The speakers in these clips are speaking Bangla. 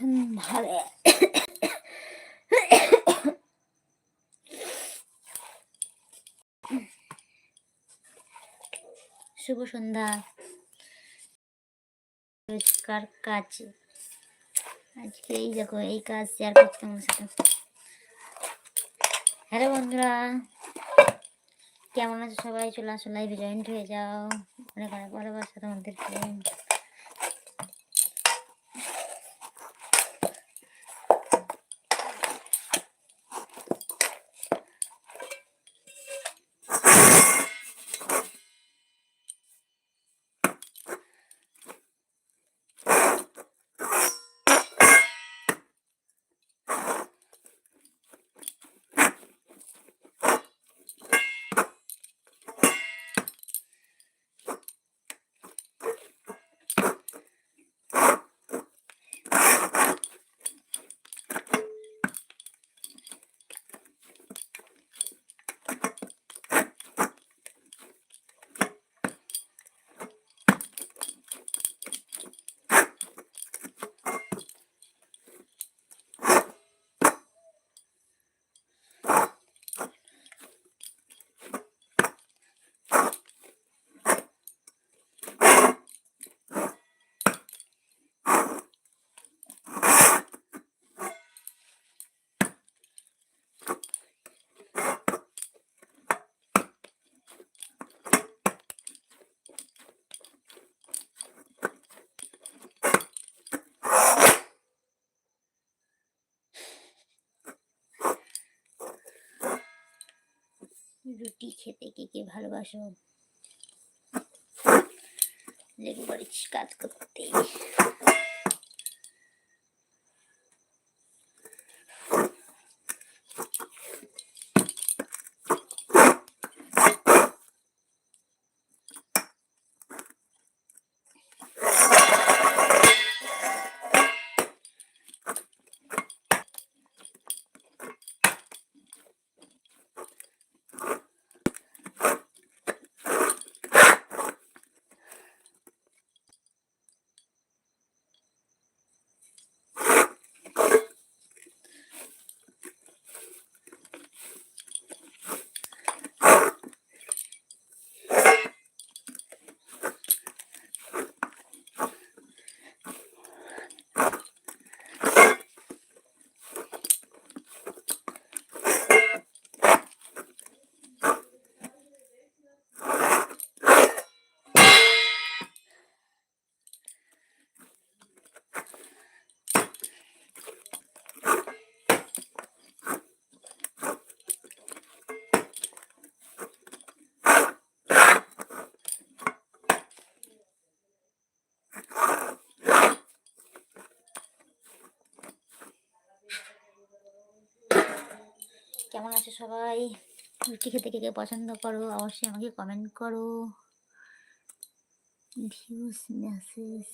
সন্ধ্যারে শুভ সন্ধ্যা। পরিষ্কার কাজ। আজকে এই দেখো, এই কাজ শেয়ার করছি আমার সাথে। হ্যালো বন্ধুরা, কেমন আছো সবাই? চলে আসো লাইভে জয়েন্ট হয়ে যাও। অনেক অনেক ভালোবাসা তোমাদেরকে। রুটি খেতে কে কে ভালোবাসো? লেগে পড়েছি কাজ করতে। কেমন আছো সবাই? রুটি খেতে কে কে পছন্দ করো, অবশ্যই আমাকে কমেন্ট করো। Views message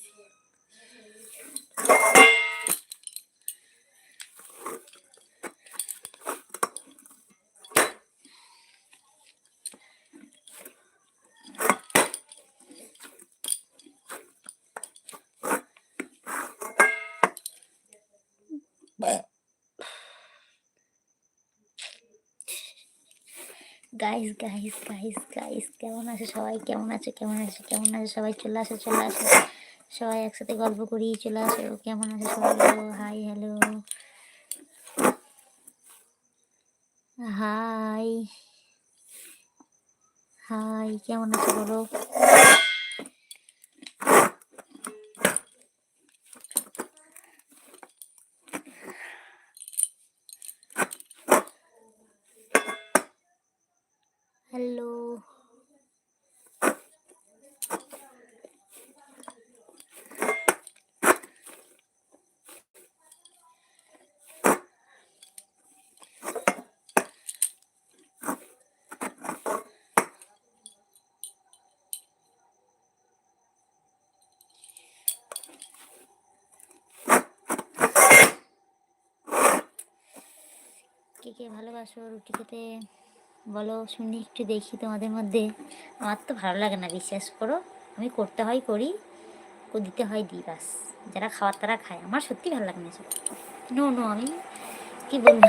guys guys guys guys কেমন আছে সবাই? কেমন আছে? কেমন আছে? কেমন আছে সবাই? চলে আসো চলে আসো। সবাই একসাথে গল্প করি, চলে আসো। কেমন আছে সবাই? হাই হ্যালো হাই হাই কেমন আছে বলো হ্যালো কে কে ভালোবাসো, রুটি খেতে বলো, শুনি, একটু দেখি তোমাদের মধ্যে। আমার তো ভালো লাগে না, বিশ্বাস করো। আমি করতে হয় করি ও দিতে হয় দিই বাস যারা খাওয়ার তারা খায়। আমার সত্যি ভালো লাগে না এসব। নো নো আমি কি বলব?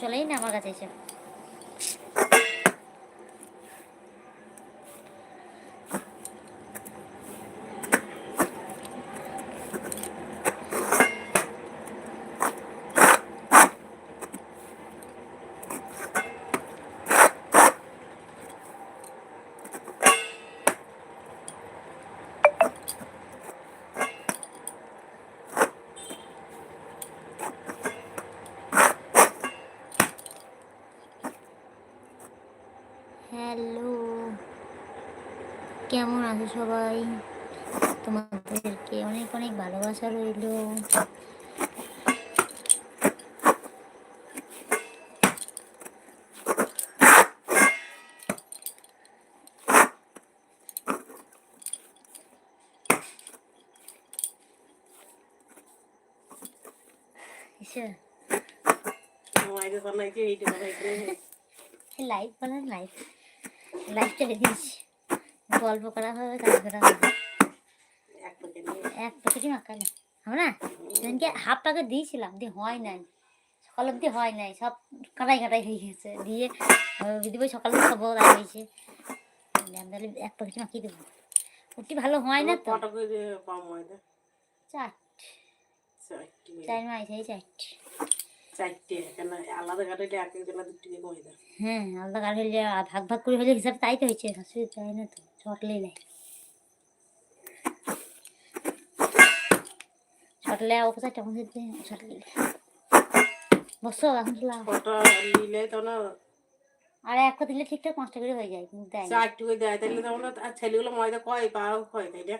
চলেই না আমার কাছে এসব হ্যালো কেমন আছো সবাই। তোমাদেরকে অনেক অনেক ভালোবাসা রইল। লাইভ বানান লাইভ লাইভ চলে দিয়েছি গল্প করা হবে কাজ করা হবে। এক প্যাকেট এক প্যাকেটই মাখালে আমরা সেদিনকে হাফ প্যাকেট দিয়েছিলাম দিয়ে হয় নাই। সকাল অবধি হয় নাই সব কাটাই কাটাই হয়ে গেছে। দিয়ে দিদি ভাই সকালে তাই হয়েছে বললাম তাহলে এক প্যাকেট মাখিয়ে দেবো। ওটি ভালো হয় না তো? ময়দা চার মাস এই চারটে। চারটে আলাদা কাটাইলে এক হ্যাঁ আলাদা ভাগ ভাগ করে হলে হিসাব তাই তো হয়েছে শাশুড়ি তাই না তো ছটলেই নাই ছটলে ও কোথায় কেমন দিতে ছটলে। বসো এখন লাও নিলে তো না আর এক দিলে ঠিকঠাক পাঁচটা করে হয়ে যায় কিন্তু দেয় চারটে করে দেয় তাহলে তো আমরা আর ছেলেগুলো ময়দা কয় পাও কয় তাই না।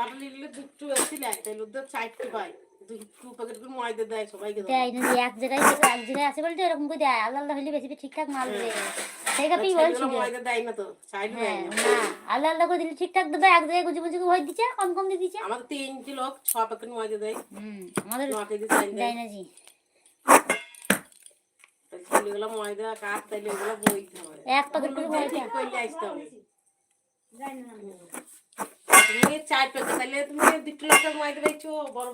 আর নিলে দুটো বেশি নেয় তাহলে ওদের চারটে পায়। দুই দু প্যাকেট ময়দা দেয় সবাইকে দেয় দেয় এক জায়গায় থেকে এক জায়গায় আছে বলতে এরকম করে দেয় আলাদা আলাদা হলে বেশি ঠিকঠাক মাল দেবে সেই কাপেই বলছিল। ময়দা দেয় না তো চাইলে হ্যাঁ না। না আলাদা আলাদা করে দিলে ঠিকঠাক দেবে এক জায়গায় গুজি গুজি ভয় দিচ্ছে কম কম দিয়ে দিচ্ছে। আমাদের তিনটি লোক ছ প্যাকেট ময়দা দেয়। হুম আমাদের ন দেয়। দেয় না জি। তাই ময়দা কাঠ তাইলে ওগুলো বইতে হবে এক প্যাকেট করে ময়দা। নিয়ে আসতে হবে। তুমি চার তাহলে তুমি দুটো বড়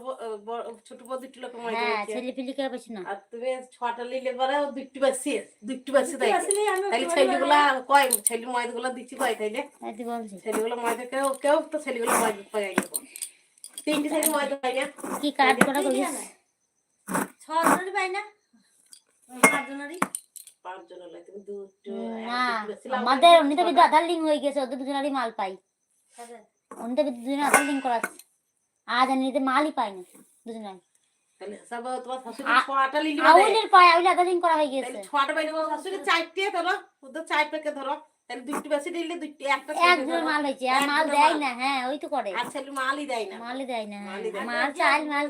বড় ছোট বড় দুটো ময়দা হ্যাঁ ছেলে পিলি কেউ বেশি না। আর তুমি ছটা পরে দুটো বেশি দুটো বেশি তাই তাহলে ছেলেগুলা কয় ছেলে ময়দা গুলো দিচ্ছি কয় তাইলে? তাই তো বলছি ছেলেগুলো ময়দা কেউ কেউ তো ছেলেগুলো ময়দা পাই যাব তিনটে ছেলে না। কি করা পাই না? পাঁচজনেরই? আমাদের লিঙ্ক হয়ে গেছে ওদের দুজনেরই মাল পাই। বিদ্যা দুজনে আধার লিঙ্ক করা আছে আজ আর নিতে মালই পাই না দুজনে আউলের পায় আউলে করা হয়ে গেছে ছটা বাইরে শাশুড়ি চারটে ধরো ওদের চার প্যাকেট ধরো তাহলে বেশি নিলে দুটো একটা ছেলে মাল হয়েছে আর মাল দেয় না হ্যাঁ ওই তো করে। আর ছেলে মালই দেয় না। মালই দেয় না। মাল চাল মাল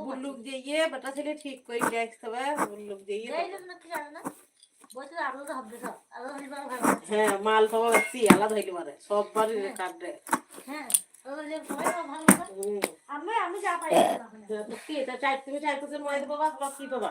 বুল্লুক ইয়ে বেটা ছেলে ঠিক করে হবে বুল্লুক হ্যাঁ মাল বেশি আলাদা হইলে পারে। সব বাড়ি কাটে হুম। আমি আমি যা পাই হ্যাঁ, কি এটা চার তুমি চার প্যাকেট ময়দা পাবা কি পাবা?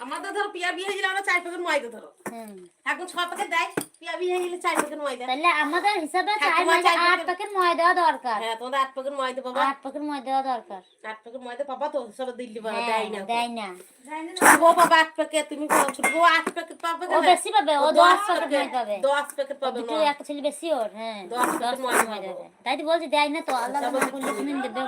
আমাদের ধরো পিয়া বিয়ে হয়েছিল আমরা চার প্যাকেট ময়দা ধরো। হুম। এখন ছ প্যাকেট দেয় পিয়া বিয়ে হয়ে গেলে চার প্যাকেট ময়দা। তাহলে আমাদের হিসাবে চার চার আট প্যাকেট- প্যাকেট ময় দেওয়া দরকার। হ্যাঁ তোমাদের আট প্যাকেট ময়দা পাবা। আট প্যাকেট ময় দেওয়া দরকার। আট প্যাকেট ময়দা পাবা তো হিসাবে দিল্লি পাবা হ্যাঁ, দেয় না। দেয় না। ছোট বউ পাবা আট প্যাকেট তুমি ছোট বউ আট প্যাকেট পাবে ও বেশি পাবে ও দশ প্যাকেট ময় প্যাকেট পাবে। দশ প্যাকেট পাবে দুটো। একটা ছেলে বেশি ওর হ্যাঁ দশ প্যাকেট প্যাকেট ময় ময় পাবে। তাই তো বলছি দেয় না তো করলে শুনে দেবে।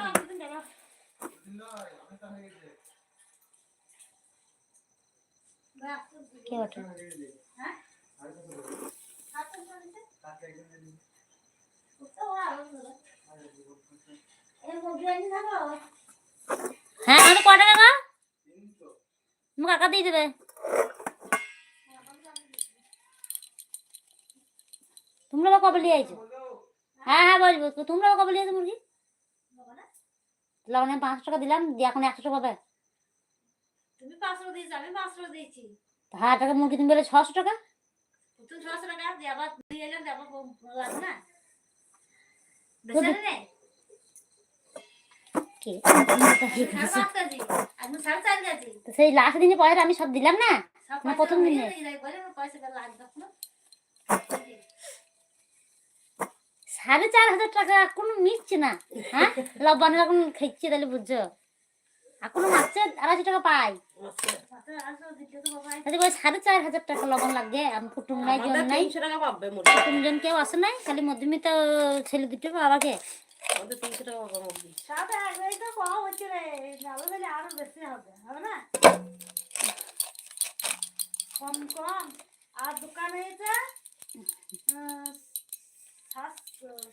কে ওঠে হ্যাঁ আমি ক টাকা গো? তুমি কাকা দিয়ে দেবে। তোমরা বা কবে নিয়ে আইছো? হ্যাঁ হ্যাঁ বলব তোমরা বা কবে নিয়ে আইছো মুরগি? লবণে পাঁচশো টাকা দিলাম দিয়ে এখন একশো টাকা পাবে। তুমি পাঁচশো দিয়েছ আমি পাঁচশো দিয়েছি। হাজার টাকা তুমি বলে ছশো টাকা? তুমি ছশো টাকা দিয়ে আবার দিয়ে না? বেচারে সেই লাস্ট দিনে পয়সা আমি সব দিলাম না? না, প্রথম হয়ে দিনে? সাড়ে চার হাজার টাকা এখনও মিটছে না হ্যাঁ? লবণ এখন খাইছে তাহলে বুঝছ? এখনও মারছে আড়াইশো টাকা পাই। সাড়ে চার হাজার টাকা লবণ লাগবে আমি কুটুম নাই। জন নাই কুটুম জন কেউ আসে নাই? খালি মধ্যমিত ছেলে দুটো বাবাকে। কম কম আর দোকান হয়েছে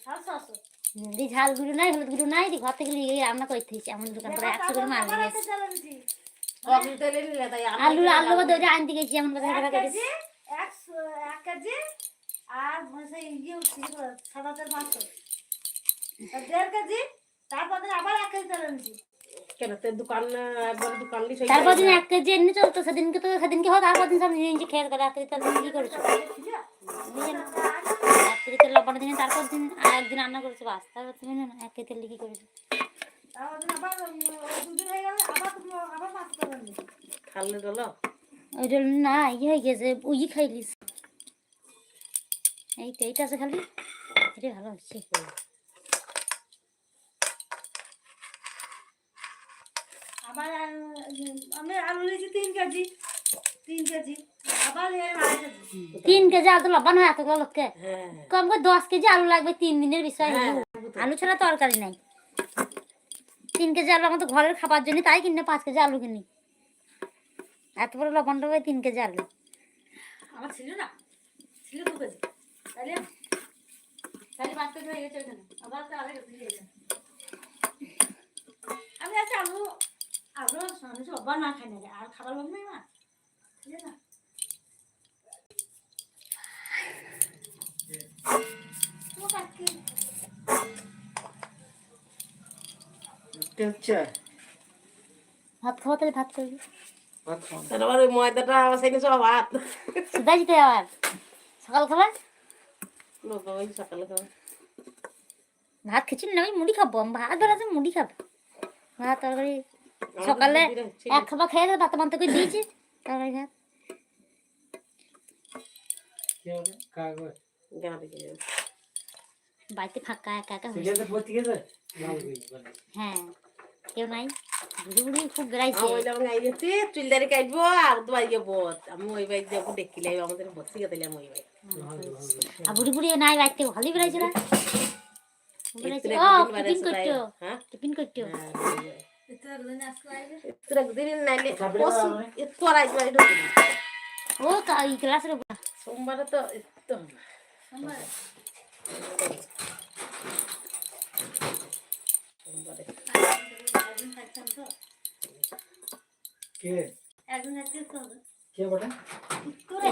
সাতশো। সাড়ে ছশো দি ঝাল গুঁড়ো নাই হলুদ গুঁড়ো নাই দি ঘর থেকে লিয়ে গিয়ে রান্না করে দিয়েছি। এমন দোকান করে একশো করে মাল নিয়ে আলু আলু বাদে ওটা আনতে গেছি এমন বাজার টাকা করে একশো এক কেজি আর দেড় তারপরে দিন এক কেজি এমনি চলতো সেদিনকে তো সেদিনকে হয় তারপর দিন সব নিজে নিজে খেয়ে গেলে এক কেজি কি করেছ। কেজি তেল লবণ দিন তারপর দিন আর একদিন রান্না করেছ বাস তারপর তুমি না এক তেল কি করেছ। হয়ে গেল ওইটা না ইয়ে হয়ে গেছে উই খাইলিস এই তো এইটা আছে খালি। এটাই ভালো হচ্ছে। আবার আমি আলু নিয়েছি তিন কেজি। তিন কেজি। আলু লবণ হয় এতগুলো লোককে। হ্যাঁ। কম করে দশ কেজি আলু লাগবে তিন দিনের বিষয়। আলু ছাড়া তরকারি নাই। তিন কেজি আলু আমাদের ঘরের খাবার জন্য তাই কিনে পাঁচ কেজি আলু কিনি। এত বড় লবণ তিন কেজি আলু। আমার ছিল না। ছিল দু কেজি। তাহলে তাহলে পাঁচ কেজি হয়ে গেছে আবার তো আড়াই কেজি হয়ে গেছে। আমি আছি আলু আলু সবার না খাই না আর খাবার নেই না ভাত খাওয়া তাহলে ভাত করবি তারপর ওই ময়দাটা সেই সব ভাত সুদা যেতে আবার। সকাল খাবার লোক ওই সকালে খাবে। ভাত খেছি না আমি মুড়ি খাব। আমি ভাত বেড়াতে মুড়ি খাব। ভাত তরকারি। সকালে এক খাবার খেয়ে ভাত মানতে করে দিয়েছি। তরকারি ভাত। বাড়িতে ফাঁকা একা একা হয়েছে। হ্যাঁ কেউ নাই। বুড়ি খুব বেড়াইছে। ওই যখন আইছি চুলদারি কাটবো আর বাড়ি যাব আমি ওই বাড়ি যাব দেখিলে আমাদের বসে গেছিলাম ওই বাড়ি আর বুড়ি বুড়ি নাই বাড়িতে ভালোই বেড়াইছে না। বেড়াইছে। ও একদিন টিফিন বেড়াইছে হ্যাঁ? টিফিন করছ? হ্যাঁ, ওই নাইলে একটু আর। ও ক্লাসের উপর সোমবারে তো সোমবারে কে একদিন থাকতে তো কে বটে করে